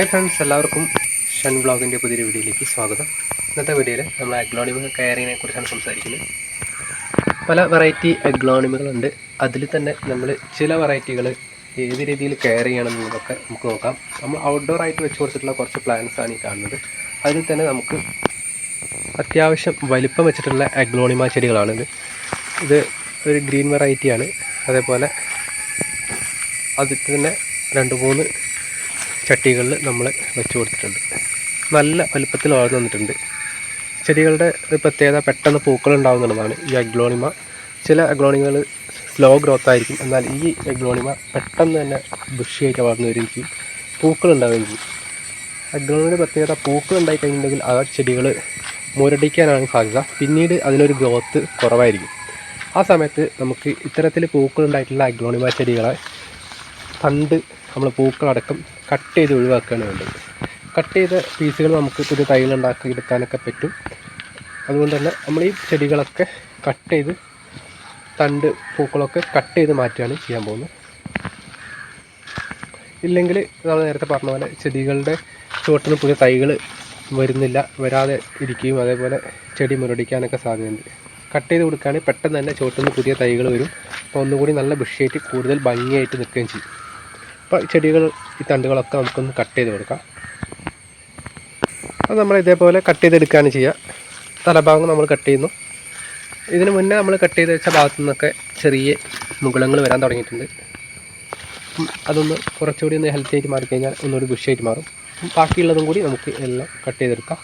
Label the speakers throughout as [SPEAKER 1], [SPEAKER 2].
[SPEAKER 1] Hi friends എല്ലാവർക്കും ഷൻ ബ്ലോഗിന്റെ പുതിയൊരു വീഡിയോയിലേക്ക് സ്വാഗതം. ഇന്നത്തെ വീഡിയോയിൽ നമ്മൾ അഗ്ലോണിമ കയറിനെ കുറിച്ചാണ് സംസാരിക്കുന്നത്. പല വെറൈറ്റി അഗ്ലോണിമുകളുണ്ട്. അതിൽ തന്നെ നമ്മൾ ചില വെറൈറ്റികൾ ഏത് രീതിയിൽ കെയർ ചെയ്യണമെന്നതൊക്കെ നമുക്ക് നോക്കാം. നമ്മൾ ഔട്ട്ഡോർ ആയിട്ട് വെച്ച് കൊടുത്തിട്ടുള്ള കുറച്ച് പ്ലാന്റ്സ് ആണ് ഈ കാണുന്നത്. അതിൽ തന്നെ നമുക്ക് അത്യാവശ്യം വലിപ്പം വെച്ചിട്ടുള്ള അഗ്ലോണിമ ചെടികളാണിത്. ഇത് ഒരു ഗ്രീൻ വെറൈറ്റിയാണ് അതേപോലെ അതിൽ തന്നെ രണ്ട് മൂന്ന് ചട്ടികളിൽ നമ്മൾ വെച്ച് കൊടുത്തിട്ടുണ്ട്. നല്ല വലുപ്പത്തിൽ വളർന്നു വന്നിട്ടുണ്ട്. ചെടികളുടെ ഒരു പ്രത്യേകത പെട്ടെന്ന് പൂക്കൾ ഉണ്ടാകുന്നുള്ളതാണ് ഈ അഗ്ലോണിമ. ചില അഗ്ലോണിമകൾ സ്ലോ ഗ്രോത്ത് ആയിരിക്കും. എന്നാൽ ഈ അഗ്ലോണിമ പെട്ടെന്ന് തന്നെ ബുഷിയായിട്ട് വളർന്നു വരികയും ചെയ്യും. പൂക്കൾ ഉണ്ടാവുകയും ചെയ്യും. അഗ്ലോണിയുടെ പ്രത്യേകത പൂക്കൾ ഉണ്ടായി കഴിഞ്ഞിട്ടുണ്ടെങ്കിൽ ആ ചെടികൾ മുരടിക്കാനാണ് സാധ്യത. പിന്നീട് അതിനൊരു ഗ്രോത്ത് കുറവായിരിക്കും. ആ സമയത്ത് നമുക്ക് ഇത്തരത്തിൽ പൂക്കൾ ഉണ്ടായിട്ടുള്ള അഗ്ലോണിമ ചെടികളെ തണ്ട് നമ്മൾ പൂക്കളടക്കം കട്ട് ചെയ്ത് ഒഴിവാക്കുകയാണ് വേണ്ടത്. കട്ട് ചെയ്ത പീസുകൾ നമുക്ക് പുതിയ തൈലുണ്ടാക്കി എടുക്കാനൊക്കെ പറ്റും. അതുകൊണ്ട് തന്നെ നമ്മൾ ഈ ചെടികളൊക്കെ കട്ട് ചെയ്ത് തണ്ട് പൂക്കളൊക്കെ കട്ട് ചെയ്ത് മാറ്റുകയാണ് ചെയ്യാൻ പോകുന്നത്. ഇല്ലെങ്കിൽ നമ്മൾ നേരത്തെ പറഞ്ഞ പോലെ ചെടികളുടെ ചുവട്ടിന് പുതിയ തൈകൾ വരുന്നില്ല വരാതെ ഇരിക്കുകയും അതേപോലെ ചെടി മുരടിക്കാനൊക്കെ സാധ്യതയുണ്ട്. കട്ട് ചെയ്ത് കൊടുക്കുകയാണെങ്കിൽ പെട്ടെന്ന് തന്നെ ചുവട്ടിന് പുതിയ തൈകൾ വരും. അപ്പോൾ ഒന്നുകൂടി നല്ല ബുഷിയായിട്ട് കൂടുതൽ ഭംഗിയായിട്ട് നിൽക്കുകയും ചെയ്യും. അപ്പോൾ ചെടികൾ ഈ തണ്ടുകളൊക്കെ നമുക്കൊന്ന് കട്ട് ചെയ്ത് കൊടുക്കാം. അത് നമ്മൾ ഇതേപോലെ കട്ട് ചെയ്തെടുക്കുകയാണ് ചെയ്യുക തലഭാഗം നമ്മൾ കട്ട് ചെയ്യുന്നു. ഇതിന് മുന്നേ നമ്മൾ കട്ട് ചെയ്ത് വെച്ച ഭാഗത്തു നിന്നൊക്കെ ചെറിയ മുകുളങ്ങൾ വരാൻ തുടങ്ങിയിട്ടുണ്ട്. അതൊന്ന് കുറച്ചുകൂടി ഒന്ന് ഹെൽത്തി ആയിട്ട് മാറിക്കഴിഞ്ഞാൽ ഒന്നുകൂടി ബുഷിയായിട്ട് മാറും. ബാക്കിയുള്ളതും കൂടി നമുക്ക് എല്ലാം കട്ട് ചെയ്തെടുക്കാം.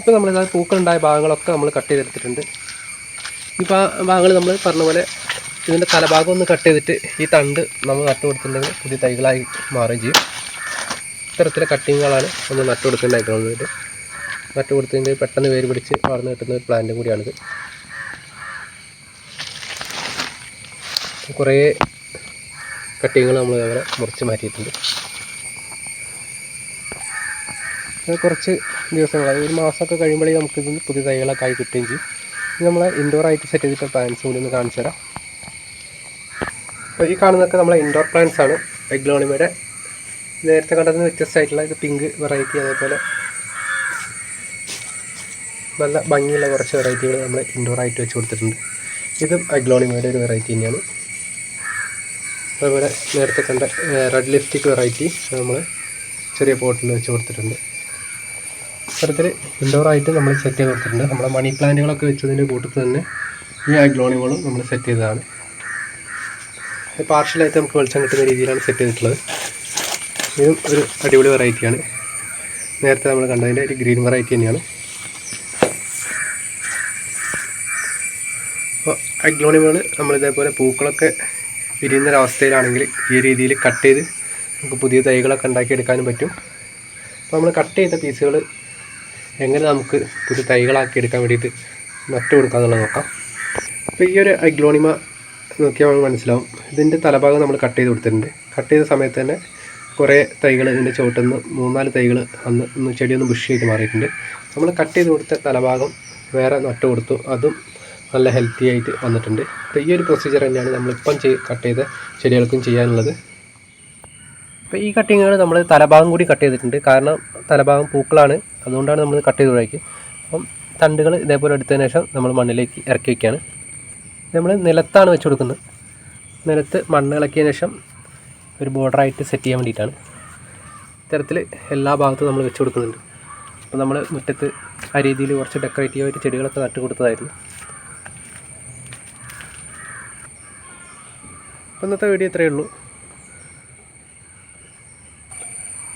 [SPEAKER 1] ഇപ്പോൾ നമ്മളിതാ പൂക്കളുണ്ടായ ഭാഗങ്ങളൊക്കെ നമ്മൾ കട്ട് ചെയ്തെടുത്തിട്ടുണ്ട്. ഈ ഭാഗങ്ങൾ നമ്മൾ പറഞ്ഞ പോലെ ഇതിന്റെ തലഭാഗം ഒന്ന് കട്ട് ചെയ്തിട്ട് ഈ തണ്ട് നമ്മൾ നട്ടു കൊടുത്തിട്ടുണ്ടെങ്കിൽ പുതിയ തൈകളായി മാറുകയും ചെയ്യും. ഇത്തരത്തിലെ കട്ടിങ്ങുകളാണ് നമ്മൾ നട്ടു കൊടുക്കേണ്ടതായിട്ടുള്ളത് നട്ടു കൊടുത്തതിന്റെ പെട്ടെന്ന് വേര് പിടിച്ച് വളർന്നു കിട്ടുന്ന ഒരു പ്ലാന്റും കൂടിയാണിത്. കുറേ കട്ടിങ്ങുകൾ നമ്മൾ അവിടെ മുറിച്ച് മാറ്റിയിട്ടുണ്ട്. കുറച്ച് ദിവസങ്ങൾ അതായത് ഒരു മാസമൊക്കെ കഴിയുമ്പോഴേ നമുക്ക് ഇതിന് പുതിയ തൈകളൊക്കെ ആയി കിട്ടുകയും ചെയ്യും. നമ്മളെ ഇൻഡോറായിട്ട് സെറ്റ് ചെയ്തിട്ട് പ്ലാന്റ്സ് കൂടി ഒന്ന് കാണിച്ചു തരാം. അപ്പോൾ ഈ കാണുന്നതൊക്കെ നമ്മളെ ഇൻഡോർ പ്ലാന്റ്സ് ആണ്. എഗ്ലോണിമയുടെ നേരത്തെ കണ്ടതിന് വ്യത്യസ്തമായിട്ടുള്ള ഇത് പിങ്ക് വെറൈറ്റി അതേപോലെ നല്ല ഭംഗിയുള്ള കുറച്ച് വെറൈറ്റികൾ നമ്മൾ ഇൻഡോർ ആയിട്ട് വെച്ച് കൊടുത്തിട്ടുണ്ട്. ഇതും അഗ്ലോണിമയുടെ ഒരു വെറൈറ്റി തന്നെയാണ്. അതുപോലെ നേരത്തെ കണ്ട റെഡ് ലിപ്സ്റ്റിക് വെറൈറ്റി നമ്മൾ ചെറിയ പോട്ടിൽ വെച്ച് കൊടുത്തിട്ടുണ്ട്. ഇത്തരത്തിൽ ഇൻഡോർ ആയിട്ട് നമ്മൾ സെറ്റ് ചെയ്ത് കൊടുത്തിട്ടുണ്ട്. നമ്മുടെ മണി പ്ലാന്റുകളൊക്കെ വെച്ചതിന്റെ കൂട്ടത്തിൽ തന്നെ ഈ അഗ്ലോണിമകളും നമ്മൾ സെറ്റ് ചെയ്തതാണ്. പാർഷ്യലായിട്ട് നമുക്ക് വെളിച്ചം കിട്ടുന്ന രീതിയിലാണ് സെറ്റ് ചെയ്തിട്ടുള്ളത്. ഇതും ഒരു അടിപൊളി വെറൈറ്റിയാണ് നേരത്തെ നമ്മൾ കണ്ടതിന്റെ ഒരു ഗ്രീൻ വെറൈറ്റി തന്നെയാണ്. അപ്പോൾ നമ്മൾ ഇതേപോലെ പൂക്കളൊക്കെ വിരിയുന്നൊരവസ്ഥയിലാണെങ്കിൽ ഈ രീതിയിൽ കട്ട് ചെയ്ത് നമുക്ക് പുതിയ തൈകളൊക്കെ ഉണ്ടാക്കിയെടുക്കാനും പറ്റും. അപ്പോൾ നമ്മൾ കട്ട് ചെയ്ത പീസുകൾ എങ്ങനെ നമുക്ക് പുതിയ തൈകളാക്കി എടുക്കാൻ വേണ്ടിയിട്ട് നട്ടു കൊടുക്കാമെന്നുള്ളത് നോക്കാം. അപ്പോൾ ഈ ഒരു അഗ്ലോണിമ നോക്കിയാൽ മനസ്സിലാവും. ഇതിന്റെ തലഭാഗം നമ്മൾ കട്ട് ചെയ്ത് കൊടുത്തിട്ടുണ്ട്. കട്ട് ചെയ്ത സമയത്ത് തന്നെ കുറേ തൈകൾ ഇതിന്റെ ചുവട്ടിൽ നിന്ന് മൂന്നാൽ തൈകൾ അന്ന് ഒന്ന് ചെടിയൊന്ന് ബുഷിയായിട്ട് മാറിയിട്ടുണ്ട്. നമ്മൾ കട്ട് ചെയ്ത് കൊടുത്ത തലഭാഗം വേറെ നട്ട് കൊടുത്തു. അതും നല്ല ഹെൽത്തി ആയിട്ട് വന്നിട്ടുണ്ട്. അപ്പോൾ ഈ ഒരു പ്രൊസീജിയർ തന്നെയാണ് നമ്മളിപ്പം ചെയ് കട്ട് ചെയ്ത ചെടികൾക്കും ചെയ്യാനുള്ളത്. അപ്പോൾ ഈ കട്ടിങ്ങുകൾ നമ്മൾ തലഭാഗം കൂടി കട്ട് ചെയ്തിട്ടുണ്ട്. കാരണം തലഭാഗം പൂക്കളാണ്. അതുകൊണ്ടാണ് നമ്മൾ കട്ട് ചെയ്ത് ഒഴിക്കുക അപ്പം തണ്ടുകൾ ഇതേപോലെ എടുത്തതിന് ശേഷം നമ്മൾ മണ്ണിലേക്ക് ഇറക്കി വയ്ക്കുകയാണ്. നമ്മൾ നിലത്താണ് വെച്ച് കൊടുക്കുന്നത്. നിലത്ത് മണ്ണ് ഇളക്കിയതിന് ശേഷം ഒരു ബോർഡറായിട്ട് സെറ്റ് ചെയ്യാൻ വേണ്ടിയിട്ടാണ്. ഇത്തരത്തിൽ എല്ലാ ഭാഗത്തും നമ്മൾ വെച്ച് കൊടുക്കുന്നുണ്ട്. അപ്പോൾ നമ്മൾ മുറ്റത്ത് ആ രീതിയിൽ കുറച്ച് ഡെക്കറേറ്റീവായിട്ട് ചെടികളൊക്കെ നട്ട് കൊടുത്തതായിരുന്നു. അപ്പോൾ ഇന്നത്തെ വീഡിയോ ഇത്രയേ ഉള്ളൂ.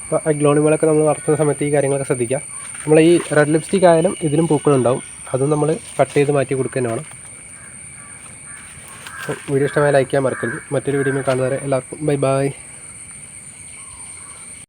[SPEAKER 1] അപ്പോൾ അഗ്ലോണിമകളൊക്കെ നമ്മൾ വളർത്തുന്ന സമയത്ത് ഈ കാര്യങ്ങളൊക്കെ ശ്രദ്ധിക്കുക. നമ്മൾ ഈ റെഡ് ലിപ്സ്റ്റിക് ആയാലും ഇതിലും പൂക്കളുണ്ടാവും. അതും നമ്മൾ കട്ട് ചെയ്ത് മാറ്റി കൊടുക്കുക തന്നെ വേണം വീഡിയോ ഇഷ്ടമായ ലൈക്ക് ചെയ്യാൻ മറക്കരുത്. മറ്റൊരു വീഡിയോ കാണുന്നവരെ എല്ലാവർക്കും ബൈ ബൈ